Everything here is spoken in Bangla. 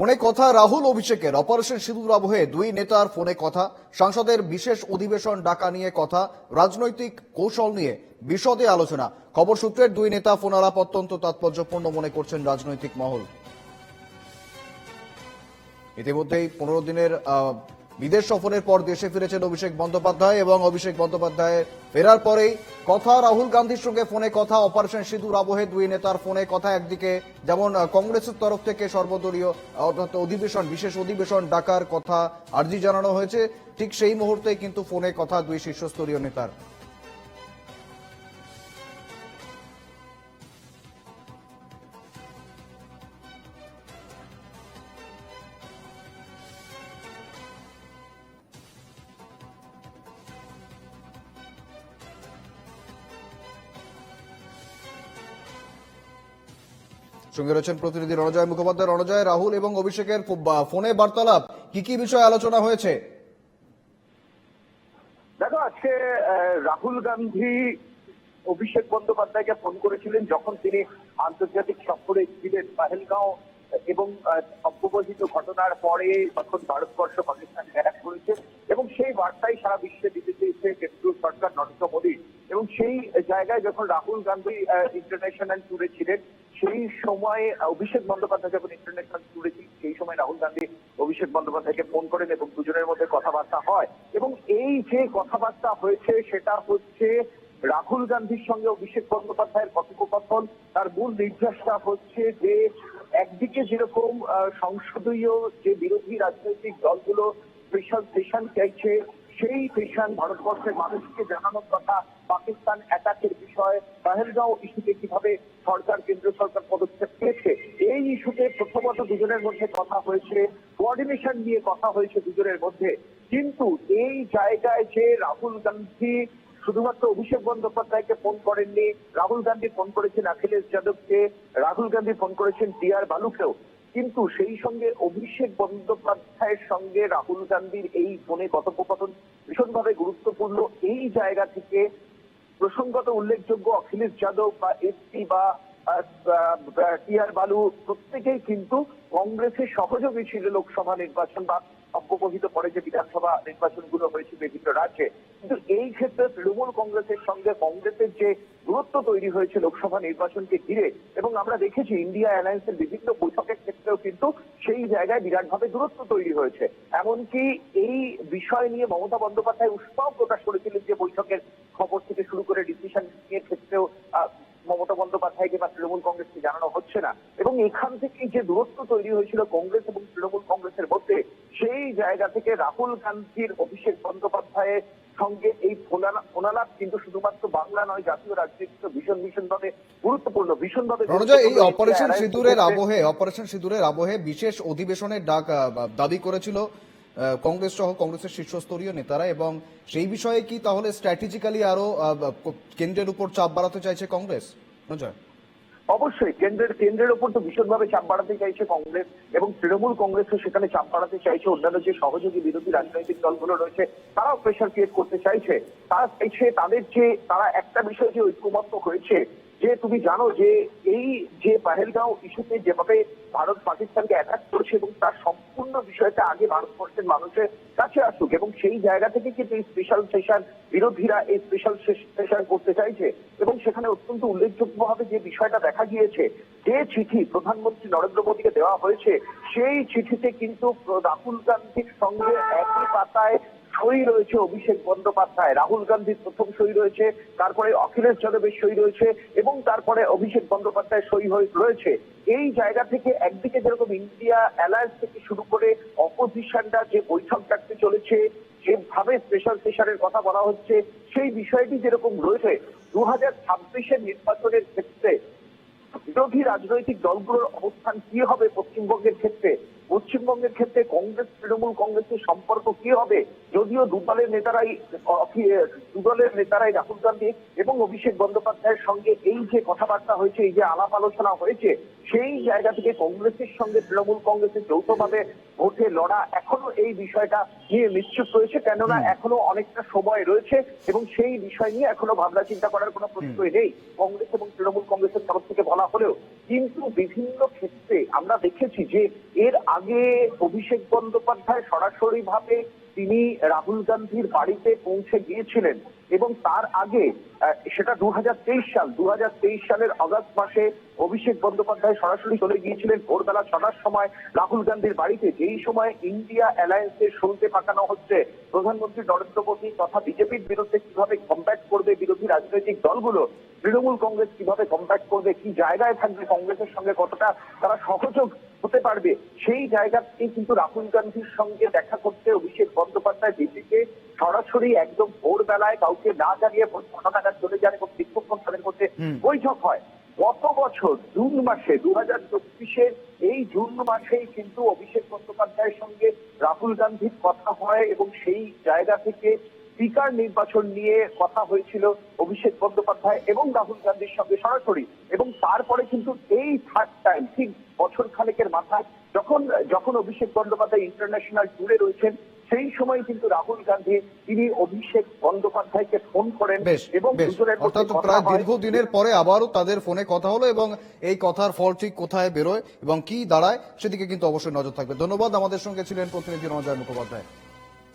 ফোনে কথা রাহুল অভিষেকের অপারেশন সিঁদুর আবহে দুই নেতার ফোনে কথা, সংসদের বিশেষ অধিবেশন ডাকা নিয়ে কথা, রাজনৈতিক কৌশল নিয়ে বিশদে আলোচনা। খবর সূত্রের দুই নেতা ফোন আলাপ অত্যন্ত তাৎপর্যপূর্ণ মনে করছেন রাজনৈতিক মহল। ইতিমধ্যেই পনেরো দিনের বিদেশ সফরের পর দেশে ফিরেছেন অভিষেক বন্দ্যোপাধ্যায় এবং অভিষেক বন্দ্যোপাধ্যায় ফেরার পরেই কথা রাহুল গান্ধীর সঙ্গে ফোনে কথা, অপারেশন সিঁদুর আবহে দুই নেতার ফোনে কথা একদিকে, যেমন কংগ্রেসের তরফ থেকে সর্বদলীয় অর্থাৎ অধিবেশন, বিশেষ অধিবেশন ডাকার কথা আর্জি জানানো হয়েছে। ঠিক সেই মুহূর্তে কিন্তু ফোনে কথা দুই শীর্ষস্তরীয় নেতার। সঙ্গে রয়েছেন প্রতিনিধি রণজয় মুখোপাধ্যায়। রণজয়, রাহুল এবং অভিষেকের ফোনে বার্তালাপ। কি কি বিষয়ে আলোচনা হয়েছে? দেখো, আজকে রাহুল গান্ধী অভিষেক বন্দ্যোপাধ্যায়কে ফোন করেছিলেন যখন তিনি আন্তর্জাতিক সফরে ছিলেন পাহেলগাঁও এবং অব্যবহিত ঘটনার পরে তখন ভারতবর্ষ পাকিস্তান অ্যাটাক করেছে এবং সেই বার্তাই সারা বিশ্বে দিতে চেয়েছে কেন্দ্রীয় সরকার নরেন্দ্র মোদী এবং সেই জায়গায় যখন রাহুল গান্ধী ইন্টারন্যাশনাল ট্যুরে ছিলেন, সেই সময় অভিষেক বন্দ্যোপাধ্যায় যখন ইন্টারন্যাশনাল ট্যুরে ছিলেন, সেই সময় রাহুল গান্ধী অভিষেক বন্দ্যোপাধ্যায়কে ফোন করেন এবং দুজনের মধ্যে কথাবার্তা হয়। এবং এই যে কথাবার্তা হয়েছে, সেটা হচ্ছে রাহুল গান্ধীর সঙ্গে অভিষেক বন্দ্যোপাধ্যায়ের কথোপকথন। তার মূল নির্দেশটা হচ্ছে যে, একদিকে যেরকম সংসদীয় যে বিরোধী রাজনৈতিক দলগুলো স্পেশাল সেশন চাইছে সেই সেশন ভারতবর্ষের মানুষকে জানানোর কথা পাকিস্তান অ্যাটাকের বিষয় পাহেলগাঁও ইস্যুতে কীভাবে সরকার, কেন্দ্র সরকার পদক্ষেপ নিয়েছে, এই ইস্যুতে প্রথমত দুজনের মধ্যে কথা হয়েছে কোঅর্ডিনেশন নিয়ে কথা হয়েছে দুজনের মধ্যে। কিন্তু এই জায়গায় যে রাহুল গান্ধী, শুধুমাত্র অভিষেক বন্দ্যোপাধ্যায়কে ফোন করেননি, রাহুল গান্ধী ফোন করেছেন অখিলেশ যাদবকে, রাহুল গান্ধী ফোন করেছেন টি আর বালুকেও। কিন্তু সেই সঙ্গে অভিষেক বন্দ্যোপাধ্যায়ের সঙ্গে রাহুল গান্ধীর এই ফোনে কথোপকথন এই জায়গা থেকে প্রসঙ্গত উল্লেখযোগ্য অখিলেশ যাদব বা এসপি বা টি আর বালু প্রত্যেকেই কিন্তু কংগ্রেসের সহযোগী ছিল লোকসভা নির্বাচন বা অব্যবহিত পরে যে বিধানসভা নির্বাচনগুলো হয়েছে বিভিন্ন রাজ্যে। কিন্তু এই ক্ষেত্রে তৃণমূল কংগ্রেসের সঙ্গে কংগ্রেসের যে দূরত্ব তৈরি হয়েছে লোকসভা নির্বাচনকে ঘিরে, এবং আমরা দেখেছি ইন্ডিয়া অ্যালায়েন্সের বিভিন্ন বৈঠকের ক্ষেত্রেও কিন্তু সেই জায়গায় বিরাটভাবে দূরত্ব তৈরি হয়েছে। এমনকি এই বিষয় নিয়ে মমতা বন্দ্যোপাধ্যায় উৎসাহ প্রকাশ করেছিলেন যে বৈঠকের খবর থেকে শুরু করে ডিসিশন নিয়ে ক্ষেত্রেও মমতা বন্দ্যোপাধ্যায়কে বা তৃণমূল কংগ্রেসকে জানানো হচ্ছে না। এবং এখান থেকেই যে দূরত্ব তৈরি হয়েছিল কংগ্রেস এবং তৃণমূল কংগ্রেসের মধ্যে, সেই জায়গা থেকে রাহুল গান্ধীর অভিষেক বন্দ্যোপাধ্যায়ের সঙ্গে এই ফোনালাপ কিন্তু শুধুমাত্র বাংলা নয় জাতীয় রাজনীতিতে ভীষণ ভীষণভাবে গুরুত্বপূর্ণ ভীষণভাবে রণজয় এই অপারেশন সিঁদুরের আবহে অপারেশন সিঁদুরের আবহে বিশেষ অধিবেশনের ডাক দাবি করেছিল কংগ্রেস সহ কংগ্রেসের শীর্ষস্তরীয় নেতারা এবং সেই বিষয়ে কি তাহলে স্ট্র্যাটেজিক্যালি আরও কেন্দ্রের উপর চাপ বাড়াতে চাইছে কংগ্রেস? রণজয় অবশ্যই, কেন্দ্রের কেন্দ্রের ওপর তো ভীষণভাবে চাপ বাড়াতে চাইছে কংগ্রেস এবং তৃণমূল কংগ্রেসও সেখানে চাপ বাড়াতে চাইছে। অন্যান্য যে সহযোগী বিরোধী রাজনৈতিক দলগুলো রয়েছে, তারাও প্রেশার ক্রিয়েট করতে চাইছে। তারা চাইছে তাদের যে, তারা একটা বিষয়ে যে ঐক্যমত্য হয়েছে যে তুমি জানো যে এই যে পাহেলগাঁও ইস্যুতে যেভাবে ভারত পাকিস্তানকে অ্যাটাক করেছে এবং তার সম্পূর্ণ বিষয়টা আগে ভারতবর্ষের মানুষের কাছে আসুক এবং সেই জায়গা থেকে কিন্তু এই স্পেশাল সেশন বিরোধীরা এই স্পেশাল সেশন করতে চাইছে এবং সেখানে অত্যন্ত উল্লেখযোগ্যভাবে যে বিষয়টা দেখা গিয়েছে, যে চিঠি প্রধানমন্ত্রী নরেন্দ্র মোদীকে দেওয়া হয়েছে, সেই চিঠিতে কিন্তু রাহুল গান্ধীর সঙ্গে একই পাতায় সই রয়েছে অভিষেক বন্দ্যোপাধ্যায়। রাহুল গান্ধীর প্রথম সই রয়েছে তারপরে অখিলেশ যাদবের সই রয়েছে এবং তারপরে অভিষেক বন্দ্যোপাধ্যায় সই রয়েছে। এই জায়গা থেকে একদিকে যেরকম ইন্ডিয়া অ্যালায়েন্স থেকে শুরু করে অপোজিশনরা যে বৈঠক ডাকতে চলেছে, যেভাবে স্পেশাল সেশনের কথা বলা হচ্ছে, সেই বিষয়টি যেরকম রয়েছে দু হাজার ছাব্বিশের নির্বাচনের ক্ষেত্রে বিরোধী রাজনৈতিক দলগুলোর অবস্থান কি হবে পশ্চিমবঙ্গের ক্ষেত্রে? পশ্চিমবঙ্গের ক্ষেত্রে কংগ্রেস তৃণমূল কংগ্রেসের সম্পর্ক কি হবে? যদিও দুদলের নেতারাই দুদলের নেতারাই রাহুল গান্ধী এবং অভিষেক বন্দ্যোপাধ্যায়ের সঙ্গে এই যে কথাবার্তা হয়েছে এই যে আলাপ আলোচনা হয়েছে সেই জায়গা থেকে কংগ্রেসের সঙ্গে তৃণমূল কংগ্রেসের যৌথভাবে ভোটে লড়া এখনও এই বিষয়টা নিয়ে নিশ্চুপ রয়েছে কেননা এখনও অনেকটা সময় রয়েছে এবং সেই বিষয় নিয়ে এখনও ভাবনা চিন্তা করার কোনো প্রশ্নই নেই। কংগ্রেস এবং তৃণমূল কংগ্রেসের তরফ থেকে বলা হলেও কিন্তু বিভিন্ন ক্ষেত্রে আমরা দেখেছি যে আগে অভিষেক বন্দ্যোপাধ্যায় সরাসরি ভাবে তিনি রাহুল গান্ধীর বাড়িতে পৌঁছে গিয়েছিলেন এবং তার আগে সেটা দু হাজার তেইশ সাল। দু হাজার তেইশ সালের আগস্ট মাসে অভিষেক বন্দ্যোপাধ্যায় সরাসরি চলে গিয়েছিলেন ভোরবেলা ছটার সময় রাহুল গান্ধীর বাড়িতে। যেই সময় ইন্ডিয়া অ্যালায়েন্সের শুনতে পাকানো হচ্ছে, প্রধানমন্ত্রী নরেন্দ্র মোদী তথা বিজেপির বিরুদ্ধে কীভাবে কম্ব্যাট করবে বিরোধী রাজনৈতিক দলগুলো, তৃণমূল কংগ্রেস কীভাবে কম্ব্যাট করবে, কি জায়গায় থাকবে কংগ্রেসের সঙ্গে কতটা তারা সহযোগ হতে পারবে, সেই জায়গা থেকে কিন্তু রাহুল গান্ধীর সঙ্গে দেখা করতে অভিষেক বন্দ্যোপাধ্যায় দিল্লিতে সরাসরি একদম ভোরবেলায় কাউকে না জানিয়ে নাগাদ মধ্যে বৈঠক হয়। গত বছর জুন মাসে দু হাজার চব্বিশের এই জুন মাসেই কিন্তু অভিষেক বন্দ্যোপাধ্যায়ের সঙ্গে রাহুল গান্ধীর কথা হয় এবং সেই জায়গা থেকে স্পিকার নির্বাচন নিয়ে কথা হয়েছিল অভিষেক বন্দ্যোপাধ্যায় এবং রাহুল গান্ধীর সঙ্গে সরাসরি। এবং তারপরে কিন্তু এই থার্ড টাইম ঠিক বছর খানেকের মাথায় যখন যখন অভিষেক বন্দ্যোপাধ্যায় ইন্টারন্যাশনাল ট্যুরে রয়েছেন সেই সময় কিন্তু রাহুল গান্ধী তিনি অভিষেক বন্দ্যোপাধ্যায়কে ফোন করেন বেশ এবং অর্থাৎ প্রায় দীর্ঘদিনের পরে আবারও তাদের ফোনে কথা হলো এবং এই কথার ফল ঠিক কোথায় বেরোয় এবং কি দাঁড়ায় সেদিকে কিন্তু অবশ্যই নজর থাকবে। ধন্যবাদ। আমাদের সঙ্গে ছিলেন প্রতিনিধি রঞ্জয় মুখোপাধ্যায়।